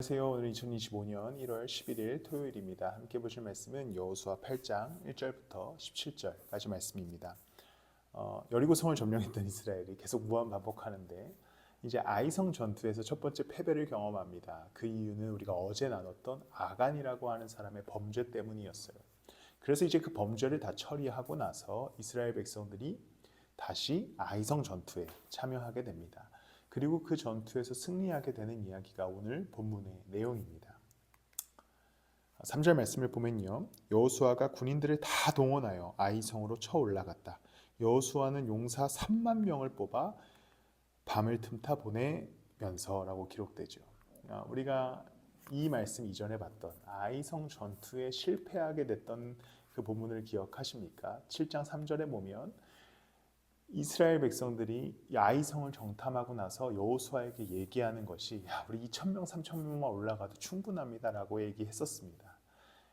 안녕하세요. 오늘 2025년 1월 11일 토요일입니다. 함께 보실 말씀은 여호수아 8장 1절부터 17절까지 말씀입니다. 어, 여리고 성을 점령했던 이스라엘이 계속 무한 반복하는데 이제 아이성 전투에서 첫 번째 패배를 경험합니다. 그 이유는 우리가 어제 나눴던 아간이라고 하는 사람의 범죄 때문이었어요. 그래서 이제 그 범죄를 다 처리하고 나서 이스라엘 백성들이 다시 아이성 전투에 참여하게 됩니다. 그리고 그 전투에서 승리하게 되는 이야기가 오늘 본문의 내용입니다. 3절 말씀을 보면요. 여호수아가 군인들을 다 동원하여 아이성으로 쳐 올라갔다. 여호수아는 용사 3만 명을 뽑아 밤을 틈타 보내면서라고 기록되죠. 아, 우리가 이 말씀 이전에 봤던 아이성 전투에 실패하게 됐던 그 본문을 기억하십니까? 7장 3절에 보면 이스라엘 백성들이 이 아이성을 정탐하고 나서 여호수아에게 얘기하는 것이 야, 우리 2천 명, 3천 명만 올라가도 충분합니다라고 얘기했었습니다.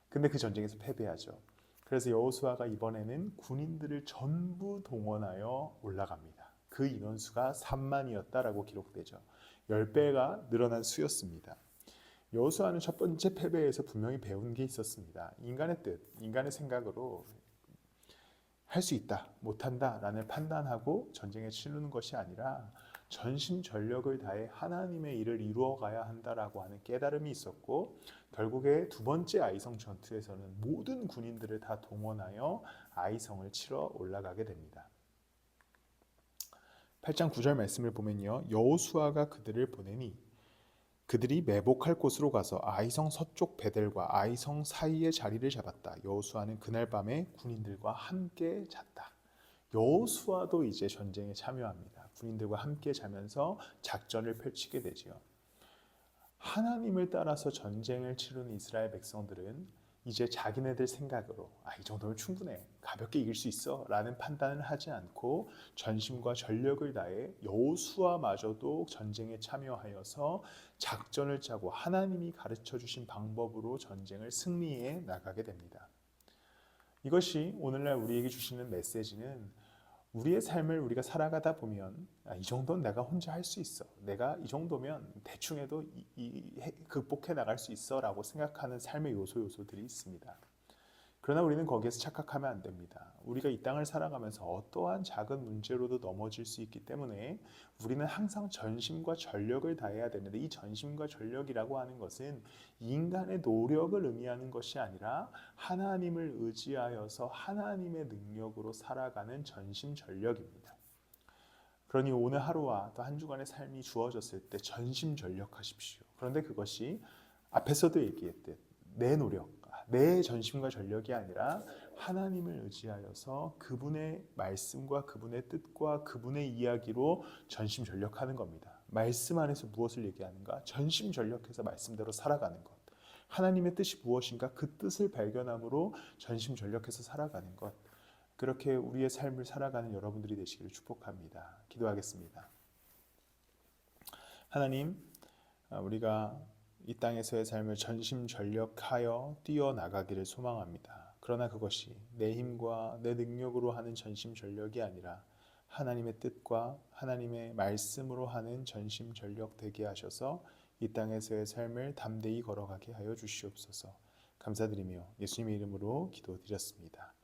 근데 그 전쟁에서 패배하죠. 그래서 여호수아가 이번에는 군인들을 전부 동원하여 올라갑니다. 그 인원수가 3만이었다라고 기록되죠. 10배가 늘어난 수였습니다. 여호수아는 첫 번째 패배에서 분명히 배운 게 있었습니다. 인간의 뜻, 인간의 생각으로 할 수 있다, 못한다 라는 판단하고 전쟁에 치르는 것이 아니라 전심 전력을 다해 하나님의 일을 이루어 가야 한다라고 하는 깨달음이 있었고 결국에 두 번째 아이성 전투에서는 모든 군인들을 다 동원하여 아이성을 치러 올라가게 됩니다. 8장 9절 말씀을 보면요. 여호수아가 그들을 보내니 그들이 매복할 곳으로 가서 아이성 서쪽 베델과 아이성 사이에 자리를 잡았다. 여호수아는 그날 밤에 군인들과 함께 잤다. 여호수아도 이제 전쟁에 참여합니다. 군인들과 함께 자면서 작전을 펼치게 되지요. 하나님을 따라서 전쟁을 치르는 이스라엘 백성들은 이제 자기네들 생각으로 아, 이 정도면 충분해. 가볍게 이길 수 있어. 라는 판단을 하지 않고 전심과 전력을 다해 여호수아마저도 전쟁에 참여하여서 작전을 짜고 하나님이 가르쳐 주신 방법으로 전쟁을 승리해 나가게 됩니다. 이것이 오늘날 우리에게 주시는 메시지는 우리의 삶을 우리가 살아가다 보면 아, 이 정도는 내가 혼자 할 수 있어. 내가 이 정도면 대충 해도 이, 이, 해- 극복해 나갈 수 있어라고 생각하는 삶의 요소 요소들이 있습니다. 그러나 우리는 거기에서 착각하면 안 됩니다. 우리가 이 땅을 살아가면서 어떠한 작은 문제로도 넘어질 수 있기 때문에 우리는 항상 전심과 전력을 다해야 되는데 이 전심과 전력이라고 하는 것은 인간의 노력을 의미하는 것이 아니라 하나님을 의지하여서 하나님의 능력으로 살아가는 전심 전력입니다. 그러니 오늘 하루와 또 한 주간의 삶이 주어졌을 때 전심 전력하십시오. 그런데 그것이 앞에서도 얘기했듯 내 노력, 내 전심과 전력이 아니라 하나님을 의지하여서 그분의 말씀과 그분의 뜻과 그분의 이야기로 전심 전력하는 겁니다. 말씀 안에서 무엇을 얘기하는가? 전심 전력해서 말씀대로 살아가는 것. 하나님의 뜻이 무엇인가? 그 뜻을 발견함으로 전심 전력해서 살아가는 것. 그렇게 우리의 삶을 살아가는 여러분들이 되시기를 축복합니다. 기도하겠습니다. 하나님, 아, 우리가 이 땅에서의 삶을 전심전력하여 뛰어나가기를 소망합니다. 그러나 그것이 내 힘과 내 능력으로 하는 전심전력이 아니라 하나님의 뜻과 하나님의 말씀으로 하는 전심전력 되게 하셔서 이 땅에서의 삶을 담대히 걸어가게 하여 주시옵소서. 감사드리며 예수님의 이름으로 기도드렸습니다.